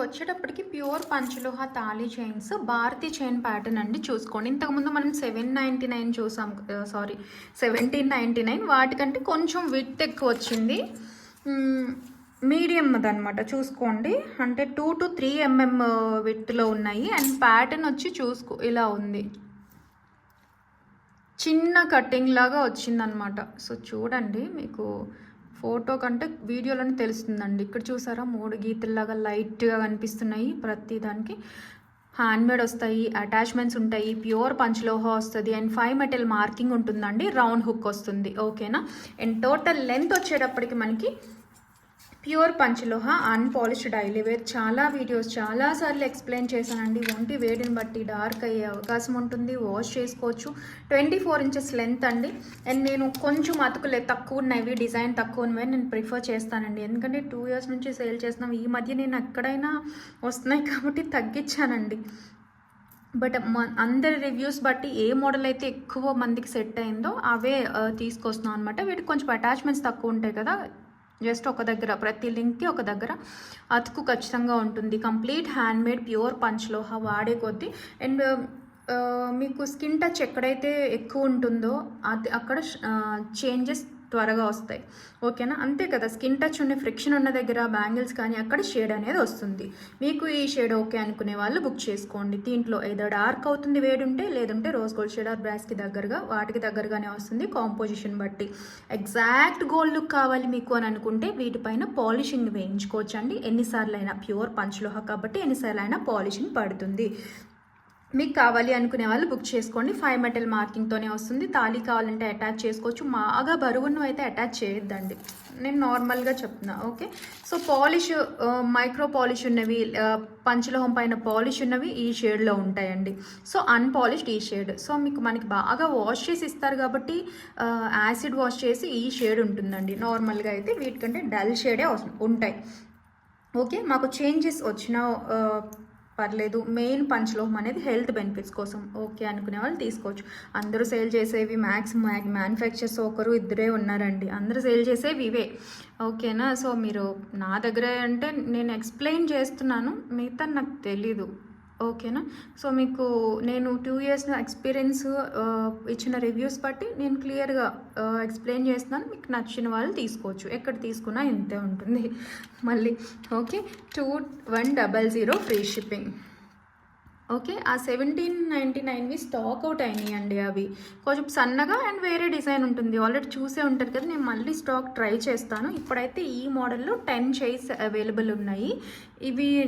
వచ్చేటప్పటికి ప్యూర్ పంచలోహ తాళీ చైన్స్ భారతీ చైన్ ప్యాటర్న్ అండి చూసుకోండి. ఇంతకుముందు మనం సెవెన్ నైంటీ నైన్ చూసాం సారీ సెవెంటీన్ నైంటీ నైన్ వాటికంటే కొంచెం విత్ ఎక్కువ వచ్చింది. మీడియం అనమాట చూసుకోండి. అంటే టూ టు త్రీ ఎంఎం విత్లో ఉన్నాయి. అండ్ ప్యాటర్న్ వచ్చి చూసుకో ఇలా ఉంది. చిన్న కటింగ్ లాగా వచ్చిందనమాట సో చూడండి మీకు ఫోటో కంటే వీడియోలోనే తెలుస్తుందండి. ఇక్కడ చూసారా? మూడు గీతల్లాగా లైట్గా కనిపిస్తున్నాయి. ప్రతి దానికి హ్యాండ్మేడ్ వస్తాయి అటాచ్మెంట్స్ ఉంటాయి ప్యూర్ పంచలోహ వస్తుంది అండ్ ఫైవ్ మెటల్ మార్కింగ్ ఉంటుందండి. రౌండ్ హుక్ వస్తుంది. ఓకేనా? అండ్ టోటల్ లెంత్ వచ్చేటప్పటికి మనకి ప్యూర్ పంచలోహ అన్పాలిష్డ్ డైలీ వేర్ చాలా వీడియోస్ చాలాసార్లు ఎక్స్ప్లెయిన్ చేశానండి. ఒంటి వేడిని బట్టి డార్క్ అయ్యే అవకాశం ఉంటుంది. వాష్ చేసుకోవచ్చు. ట్వంటీ ఫోర్ ఇంచెస్ లెంత్ అండి. అండ్ నేను కొంచెం అతుకులే తక్కువ ఉన్నవి డిజైన్ తక్కువ ఉన్నవి నేను ప్రిఫర్ చేస్తానండి. ఎందుకంటే టూ ఇయర్స్ నుంచి సేల్ చేస్తున్నాం. ఈ మధ్య నేను ఎక్కడైనా వస్తున్నాయి కాబట్టి తగ్గించానండి. బట్ అందరి రివ్యూస్ బట్టి ఏ మోడల్ అయితే ఎక్కువ మందికి సెట్ అయిందో అవే తీసుకొస్తున్నాం అనమాట వీటికి కొంచెం అటాచ్మెంట్స్ తక్కువ ఉంటాయి కదా. జస్ట్ ఒక దగ్గర ప్రతి లింక్కి ఒక దగ్గర అతుకు ఖచ్చితంగా ఉంటుంది. కంప్లీట్ హ్యాండ్మేడ్ ప్యూర్ పంచ్లోహ వాడే కొద్దీ అండ్ మీకు స్కిన్ టచ్ ఎక్కడైతే ఎక్కువ ఉంటుందో అది అక్కడ చేంజెస్ త్వరగా వస్తాయి. ఓకేనా? అంతే కదా. స్కిన్ టచ్ ఉండే ఫ్రిక్షన్ ఉన్న దగ్గర బ్యాంగిల్స్ కానీ అక్కడ షేడ్ అనేది వస్తుంది. మీకు ఈ షేడ్ ఓకే అనుకునే వాళ్ళు బుక్ చేసుకోండి. దీంట్లో ఏదో డార్క్ అవుతుంది వేడి ఉంటే లేదంటే రోజ్ గోల్డ్ షేడ్ ఆర్ బ్రాస్కి దగ్గరగా వాటికి దగ్గరగానే వస్తుంది కాంపోజిషన్ బట్టి. ఎగ్జాక్ట్ గోల్డ్ లుక్ కావాలి మీకు అని అనుకుంటే వీటిపైన పాలిషింగ్ వేయించుకోవచ్చు అండి ఎన్నిసార్లు అయినా ప్యూర్ పంచలోహ కాబట్టి ఎన్నిసార్లు అయినా పాలిషింగ్ పడుతుంది. మీకు కావాలి అనుకునే వాళ్ళు బుక్ చేసుకోండి. ఫైవ్ మెటల్ మార్కింగ్తోనే వస్తుంది. తాళి కావాలంటే అటాచ్ చేసుకోవచ్చు. బాగా బరువును అయితే అటాచ్ చేయొద్దండి. నేను నార్మల్గా చెప్తున్నా okay so polish micro polish ఉన్నవి uh, పంచలోహం పైన పాలిష్ ఉన్నవి ఈ షేడ్లో ఉంటాయండి. సో అన్పాలిష్డ్ ఈ షేడ్ సో మీకు మనకి బాగా వాష్ చేసి ఇస్తారు కాబట్టి uh, యాసిడ్ వాష్ చేసి ఈ షేడ్ ఉంటుందండి. నార్మల్గా అయితే వీటికంటే డల్ షేడే ఉంటాయి. ఓకే మాకు చేంజెస్ వచ్చిన uh, పర్లేదు. మెయిన్ పంచలోహం అనేది హెల్త్ బెనిఫిట్స్ కోసం. ఓకే అనుకునే వాళ్ళు తీసుకోవచ్చు. అందరూ సేల్ చేసేవి మ్యాక్స్ మ్యానుఫ్యాక్చర్స్ ఒకరు ఇద్దరే ఉన్నారండి. అందరూ సేల్ చేసేవి ఇవే. ఓకేనా? సో మీరు నా దగ్గర అంటే నేను ఎక్స్ప్లెయిన్ చేస్తున్నాను. మిగతా నాకు తెలీదు. ఓకేనా? సో మీకు నేను టూ ఇయర్స్ ఎక్స్పీరియన్స్ ఇచ్చిన రివ్యూస్ బట్టి నేను క్లియర్గా ఎక్స్ప్లెయిన్ చేస్తున్నాను. మీకు నచ్చిన వాళ్ళు తీసుకోవచ్చు. ఎక్కడ తీసుకున్నా ఇంతే ఉంటుంది. మళ్ళీ okay? Two one double zero free shipping. Okay? ఆ సెవెంటీన్ నైంటీ నైన్వి స్టాక్ అవుట్ అయినాయి అండి అవి. కొంచెం సన్నగా అండ్ వేరే డిజైన్ ఉంటుంది. ఆల్రెడీ చూసే ఉంటుంది కదా నేను మళ్ళీ స్టాక్ ట్రై చేస్తాను. ఇప్పుడైతే ఈ మోడల్లో టెన్ చైర్స్ అవైలబుల్ ఉన్నాయి. ఇవి